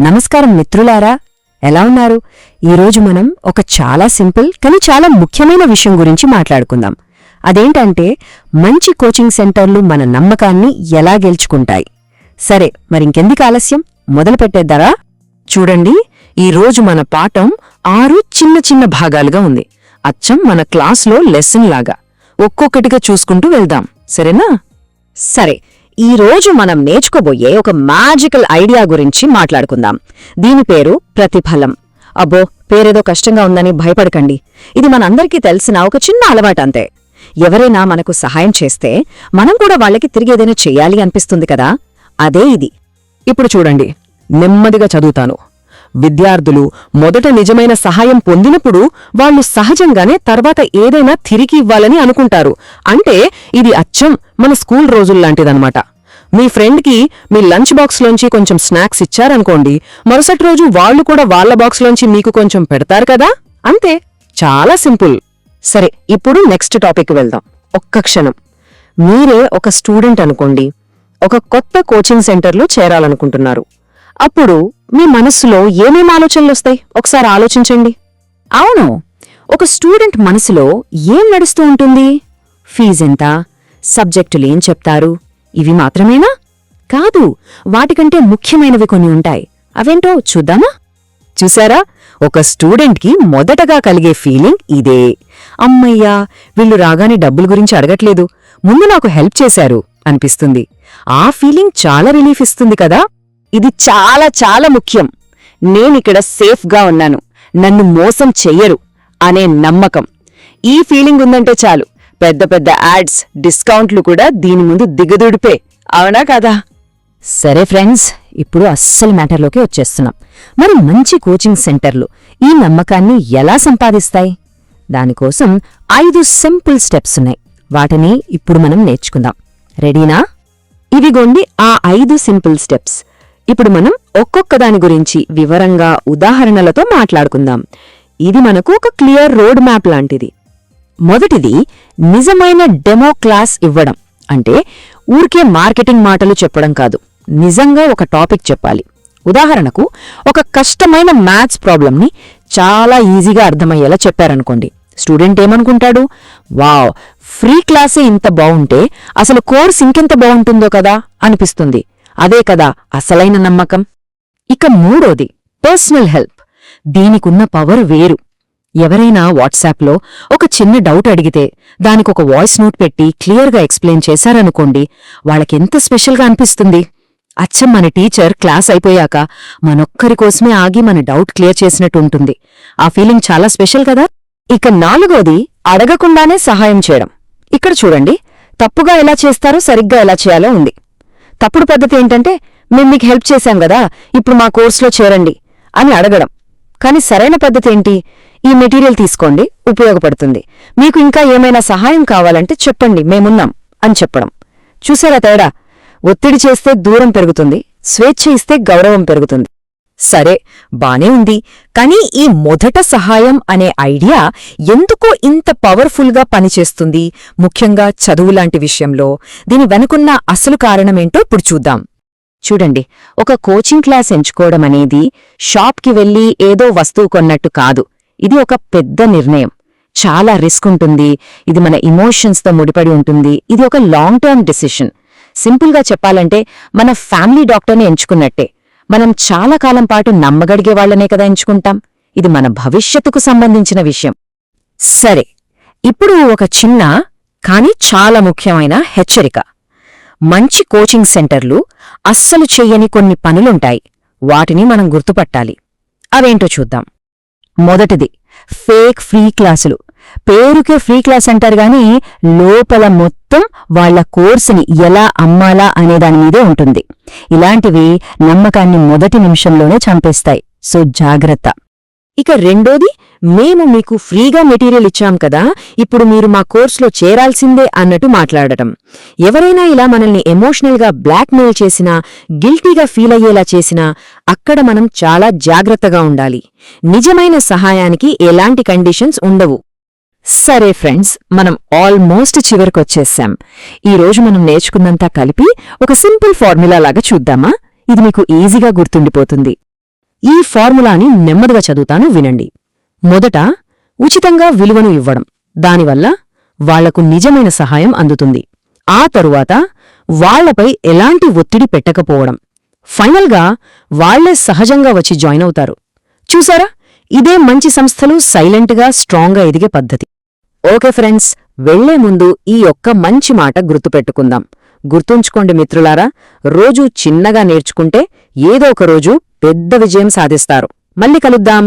నమస్కారం మిత్రులారా ఎలా ఉన్నారు? ఈరోజు మనం ఒక చాలా సింపుల్ కానీ చాలా ముఖ్యమైన విషయం గురించి మాట్లాడుకుందాం. అదేంటంటే మంచి కోచింగ్ సెంటర్లు మన నమ్మకాన్ని ఎలా గెలుచుకుంటాయి? సరే మరింకెందుకు ఆలస్యం? మొదలు పెట్టేద్దారా? చూడండి ఈరోజు మన పాఠం ఆరు చిన్న చిన్న భాగాలుగా ఉంది. అచ్చం మన క్లాస్లో లెసన్ లాగా ఒక్కొక్కటిగా చూసుకుంటూ వెళ్దాం. సరేనా? సరే ఈ రోజు మనం నేర్చుకోబోయే ఒక మ్యాజికల్ ఐడియా గురించి మాట్లాడుకుందాం. దీని పేరు ప్రతిఫలం. అబ్బో పేరేదో కష్టంగా ఉందని భయపడకండి. ఇది మనందరికీ తెలిసిన ఒక చిన్న అలవాటు అంతే. ఎవరైనా మనకు సహాయం చేస్తే మనం కూడా వాళ్ళకి తిరిగి ఏదైనా చెయ్యాలి అనిపిస్తుంది కదా? అదే ఇది. ఇప్పుడు చూడండి. నెమ్మదిగా చదువుతాను. విద్యార్థులు మొదట నిజమైన సహాయం పొందినప్పుడు వాళ్ళు సహజంగానే తర్వాత ఏదైనా తిరిగి ఇవ్వాలని అనుకుంటారు. అంటే ఇది అచ్చం మన స్కూల్ రోజుల్లాంటిదన్నమాట మీ ఫ్రెండ్కి మీ లంచ్ బాక్స్లోంచి కొంచెం స్నాక్స్ ఇచ్చారనుకోండి మరుసటి రోజు వాళ్ళు కూడా వాళ్ళ బాక్స్లోంచి మీకు కొంచెం పెడతారు కదా? అంతే. చాలా సింపుల్. సరే ఇప్పుడు నెక్స్ట్ టాపిక్ వెళ్దాం. ఒక్క క్షణం. మీరే ఒక స్టూడెంట్ అనుకోండి ఒక కొత్త కోచింగ్ సెంటర్లో చేరాలనుకుంటున్నారు. అప్పుడు మీ మనస్సులో ఏమేం ఆలోచనలొస్తాయి ఒకసారి ఆలోచించండి. అవును. ఒక స్టూడెంట్ మనసులో ఏం నడుస్తూ ఉంటుంది? ఫీజెంత ఏం చెప్తారు? ఇవి మాత్రమేనా? కాదు. వాటికంటే ముఖ్యమైనవి కొన్ని ఉంటాయి. అవేంటో చూద్దామా? చూసారా ఒక స్టూడెంట్కి మొదటగా కలిగే ఫీలింగ్ ఇదే. అమ్మయ్యా వీళ్ళు రాగానే డబ్బుల గురించి అడగట్లేదు. ముందు నాకు హెల్ప్ చేశారు అనిపిస్తుంది. ఆ ఫీలింగ్ చాలా రిలీఫ్ ఇస్తుంది కదా? ఇది చాలా చాలా ముఖ్యం. నేనిక్కడ సేఫ్గా ఉన్నాను. నన్ను మోసం చెయ్యరు అనే నమ్మకం. ఈ ఫీలింగ్ ఉందంటే చాలు. పెద్ద పెద్ద యాడ్స్ డిస్కౌంట్లు కూడా దీని ముందు దిగదుడిపే. అవునా కదా? సరే ఫ్రెండ్స్ ఇప్పుడు అస్సలు మ్యాటర్లోకి వచ్చేస్తున్నాం. మరి మంచి కోచింగ్ సెంటర్లు ఈ నమ్మకాన్ని ఎలా సంపాదిస్తాయి? దానికోసం ఐదు సింపుల్ స్టెప్స్ ఉన్నాయి. వాటిని ఇప్పుడు మనం నేర్చుకుందాం. రెడీనా ఇవిగోండి ఆ ఐదు సింపుల్ స్టెప్స్ ఇప్పుడు మనం ఒక్కొక్క దాని గురించి వివరంగా ఉదాహరణలతో మాట్లాడుకుందాం. ఇది మనకు ఒక క్లియర్ రోడ్ మ్యాప్ లాంటిది. మొదటిది నిజమైన డెమో క్లాస్ ఇవ్వడం. అంటే ఊరికే మార్కెటింగ్ మాటలు చెప్పడం కాదు. నిజంగా ఒక టాపిక్ చెప్పాలి. ఉదాహరణకు ఒక కష్టమైన మ్యాథ్స్ ప్రాబ్లంని చాలా ఈజీగా అర్థమయ్యేలా చెప్పారనుకోండి. స్టూడెంట్ ఏమనుకుంటాడు? వావ్ ఫ్రీ క్లాసే ఇంత బావుంటే అసలు కోర్స్ ఇంకెంత బావుంటుందో కదా అనిపిస్తుంది. అదే కదా అసలైన నమ్మకం? ఇక మూడోది పర్సనల్ హెల్ప్ దీనికున్న పవర్ వేరు. ఎవరైనా వాట్సాప్లో ఒక చిన్న డౌట్ అడిగితే దానికొక వాయిస్ నోట్ పెట్టి క్లియర్గా ఎక్స్ప్లెయిన్ చేశారనుకోండి వాళ్ళకెంత స్పెషల్గా అనిపిస్తుంది? అచ్చం మన టీచర్ క్లాస్ అయిపోయాక మనొక్కరి కోసమే ఆగి మన డౌట్ క్లియర్ చేసినట్టు ఉంటుంది ఆ ఫీలింగ్ చాలా స్పెషల్ కదా? ఇక నాలుగోది అడగకుండానే సహాయం చేయడం. ఇక్కడ చూడండి తప్పుగా ఎలా చేస్తారో సరిగ్గా ఎలా చేయాలో ఉంది. తప్పుడు పద్ధతి ఏంటంటే మేం మీకు హెల్ప్ చేశాం కదా ఇప్పుడు మా కోర్సులో చేరండి అని అడగడం. కాని సరైన పద్ధతి ఏంటి? ఈ మెటీరియల్ తీసుకోండి ఉపయోగపడుతుంది. మీకు ఇంకా ఏమైనా సహాయం కావాలంటే చెప్పండి మేమున్నాం అని చెప్పడం. చూసారా తేడా? ఒత్తిడి చేస్తే దూరం పెరుగుతుంది స్వేచ్ఛ ఇస్తే గౌరవం పెరుగుతుంది. సరే బానే ఉంది. కానీ ఈ మొదట సహాయం అనే ఐడియా ఎందుకో ఇంత పవర్ఫుల్గా పనిచేస్తుంది? ముఖ్యంగా చదువులాంటి విషయంలో. దీని వెనుకున్న అసలు కారణమేంటో ఇప్పుడు చూద్దాం. చూడండి ఒక కోచింగ్ క్లాస్ ఎంచుకోవడం అనేది షాప్కి వెళ్ళి ఏదో వస్తువు కొన్నట్టు కాదు. ఇది ఒక పెద్ద నిర్ణయం. చాలా రిస్క్ ఉంటుంది. ఇది మన ఇమోషన్స్తో ముడిపడి ఉంటుంది. ఇది ఒక లాంగ్ టర్మ్ డిసిషన్. సింపుల్గా చెప్పాలంటే మన ఫ్యామిలీ డాక్టర్ని ఎంచుకున్నట్టే. మనం చాలా కాలం పాటు నమ్మగడిగే వాళ్ళనే కదా ఎంచుకుంటాం. ఇది మన భవిష్యత్తుకు సంబంధించిన విషయం. సరే ఇప్పుడు ఒక చిన్న కానీ చాలా ముఖ్యమైన హెచ్చరిక. మంచి కోచింగ్ సెంటర్లు అస్సలు చెయ్యని కొన్ని పనులుంటాయి. వాటిని మనం గుర్తుపట్టాలి. అవేంటో చూద్దాం. మొదటిది ఫేక్ ఫ్రీ క్లాసులు. పేరుకే ఫ్రీ క్లాస్ అంటారు గాని లోపల మొత్తం వాళ్ళ కోర్సుని ఎలా అమ్మాలా అనే దాని మీదే ఉంటుంది. ఇలాంటివి నమ్మకాన్ని మొదటి నిమిషంలోనే చంపేస్తాయి. సో జాగ్రత్త. ఇక రెండోది మేము మీకు ఫ్రీగా మెటీరియల్ ఇచ్చాం కదా ఇప్పుడు మీరు మా కోర్సులో చేరాల్సిందే అన్నట్టు మాట్లాడటం. ఎవరైనా ఇలా మనల్ని ఎమోషనల్గా బ్లాక్మెయిల్ చేసినా గిల్టీగా ఫీల్ అయ్యేలా చేసినా అక్కడ మనం చాలా జాగ్రత్తగా ఉండాలి. నిజమైన సహాయానికి ఎలాంటి కండిషన్స్ ఉండవు. సరే ఫ్రెండ్స్ మనం ఆల్మోస్ట్ చివరికొచ్చేసాం. ఈరోజు మనం నేర్చుకున్నంతా కలిపి ఒక సింపుల్ ఫార్ములా లాగా చూద్దామా? ఇది మీకు ఈజీగా గుర్తుండిపోతుంది. ఈ ఫార్ములాని నెమ్మదిగా చదువుతాను వినండి. మొదట ఉచితంగా విలువను ఇవ్వడం దానివల్ల వాళ్ళకు నిజమైన సహాయం అందుతుంది. ఆ తరువాత వాళ్ళపై ఎలాంటి ఒత్తిడి పెట్టకపోవడం ఫైనల్గా వాళ్ళే సహజంగా వచ్చి జాయిన్ అవుతారు. చూసారా? ఇదే మంచి సంస్థలు సైలెంట్గా స్ట్రాంగ్గా ఎదిగే పద్ధతి. ఓకే ఫ్రెండ్స్ వెళ్ళే ముందు ఈ ఒక్క మంచి మాట గుర్తుపెట్టుకుందాం. గుర్తుంచుకోండి మిత్రులారా రోజూ చిన్నగా నేర్చుకుంటే ఏదో ఒక రోజు పెద్ద విజయం సాధిస్తారు. మళ్ళీ కలుద్దాం.